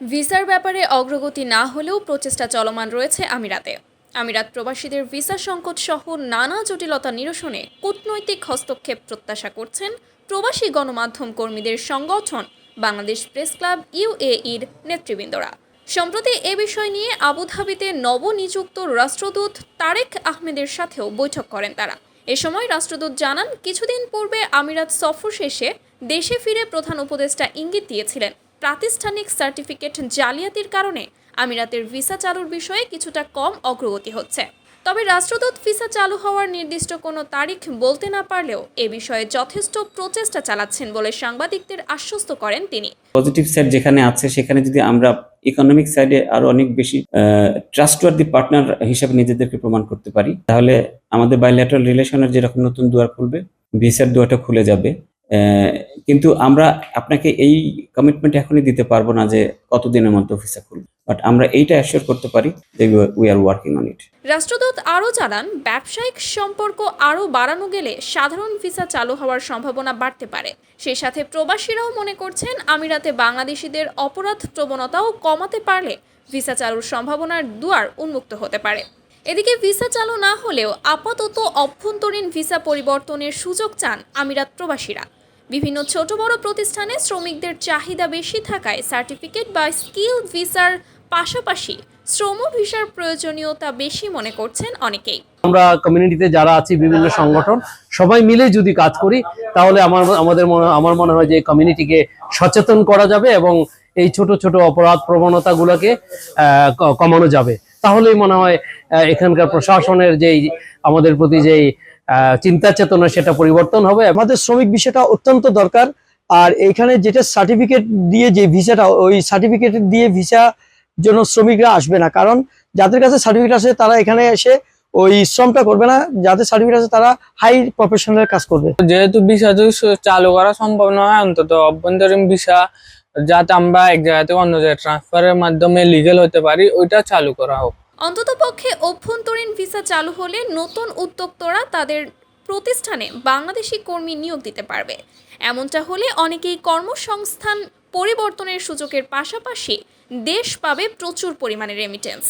ভিসার ব্যাপারে অগ্রগতি না হলেও প্রচেষ্টা চলমান রয়েছে আমিরাতে। আমিরাত প্রবাসীদের ভিসা সংকট সহ নানা জটিলতা নিরসনে কূটনৈতিক হস্তক্ষেপ প্রত্যাশা করছেন প্রবাসী গণমাধ্যম কর্মীদের সংগঠন বাংলাদেশ প্রেস ক্লাব ইউএইর নেতৃবৃন্দরা। সম্প্রতি এ বিষয় নিয়ে আবুধাবিতে নবনিযুক্ত রাষ্ট্রদূত তারেক আহমেদের সাথেও বৈঠক করেন তারা। এ সময় রাষ্ট্রদূত জানান, কিছুদিন পূর্বে আমিরাত সফর শেষে দেশে ফিরে প্রধান উপদেষ্টা ইঙ্গিত দিয়েছিলেন প্রাতিষ্ঠানিক সার্টিফিকেট জালিয়াতির কারণে আমিরাতের ভিসা চালুর বিষয়ে কিছুটা কম অগ্রগতি হচ্ছে। তবে রাষ্ট্রদূত ভিসা চালু হওয়ার নির্দিষ্ট কোনো তারিখ বলতে না পারলেও এ বিষয়ে যথেষ্ট প্রচেষ্টা চালাচ্ছেন বলে সাংবাদিকদের আশ্বস্ত করেন তিনি। পজিটিভ সাইড যেখানে আছে, সেখানে যদি আমরা ইকোনমিক সাইডে আরও অনেক বেশি ট্রাস্টওয়ার্দি পার্টনার হিসেবে নিজেদেরকে প্রমাণ করতে পারি, তাহলে আমাদের বাইল্যাটারাল রিলেশনের যেরকম নতুন দুয়ার খুলবে, ভিসার দুয়ারটা খুলে যাবে। কিন্তু আমরা আপনাকে এই কমিটমেন্ট এখনই দিতে পারব না যে কতদিনের মধ্যে ভিসা খুলবে। বাট আমরা এইটা অ্যাসিওর করতে পারি যে we are working on it রাষ্ট্রদূত আরও জানান, ব্যবসায়িক সম্পর্ক আরও বাড়ানো গেলে সাধারণ ভিসা চালু হওয়ার সম্ভাবনা বাড়তে পারে। সেই সাথে প্রবাসীরাও মনে করছেন, আমিরাতে বাংলাদেশিদের অপরাধ প্রবণতাও কমাতে পারলে ভিসা চালুর সম্ভাবনার দুয়ার উন্মুক্ত হতে পারে। এদিকে ভিসা চালু না হলেও আপাতত অভ্যন্তরীণ ভিসা পরিবর্তনের সুযোগ চান আমিরাত প্রবাসীরা। বিভিন্ন ছোট বড় প্রতিষ্ঠানে শ্রমিকদের চাহিদা বেশি থাকায় সার্টিফিকেট বা স্কিল ভিসার পাশাপাশি শ্রম ভিসার প্রয়োজনীয়তা বেশি মনে করছেন অনেকেই। আমরা কমিউনিটিতে যারা আছি, বিভিন্ন সংগঠন, সবাই মিলে যদি কাজ করি, তাহলে আমার আমাদের মনে, আমার মনে হয় যে কমিউনিটিকে সচেতন করা যাবে এবং এই ছোট ছোট অপরাধ প্রবণতাগুলোকে কমানো যাবে। তাহলেই মনে হয় এখানকার প্রশাসনের যেই আমাদের প্রতি যেই চিন্তা চেতনা সেটা পরিবর্তন হবে। আমাদের শ্রমিক ভিসাটা অত্যন্ত দরকার। আর এখানে যেটা সার্টিফিকেট দিয়ে যে ভিসাটা, ওই সার্টিফিকেট দিয়ে ভিসা জন্য শ্রমিকরা আসবে না। কারণ যাদের কাছে সার্টিফিকেট আছে, তারা এখানে এসে ওই শ্রমটা করবে না। যাদের সার্টিফিকেট আছে, তারা হাই প্রফেশনাল কাজ করবে। যেহেতু ভিসা চালু করা সম্ভব নয়, অন্তত অভ্যন্তরীণ ভিসা যাতে আমরা এক জায়গা থেকে অন্য জায়গায় ট্রান্সফারের মাধ্যমে লিগেল হতে পারি, ওইটা চালু করা হোক। অন্ততপক্ষে অভ্যন্তরীণ ভিসা চালু হলে নতুন উদ্যোক্তরা তাদের প্রতিষ্ঠানে বাংলাদেশি কর্মী নিয়োগ দিতে পারবে। এমনটা হলে অনেকেই কর্মসংস্থান পরিবর্তনের সুযোগের পাশাপাশি দেশ পাবে প্রচুর পরিমাণে রেমিটেন্স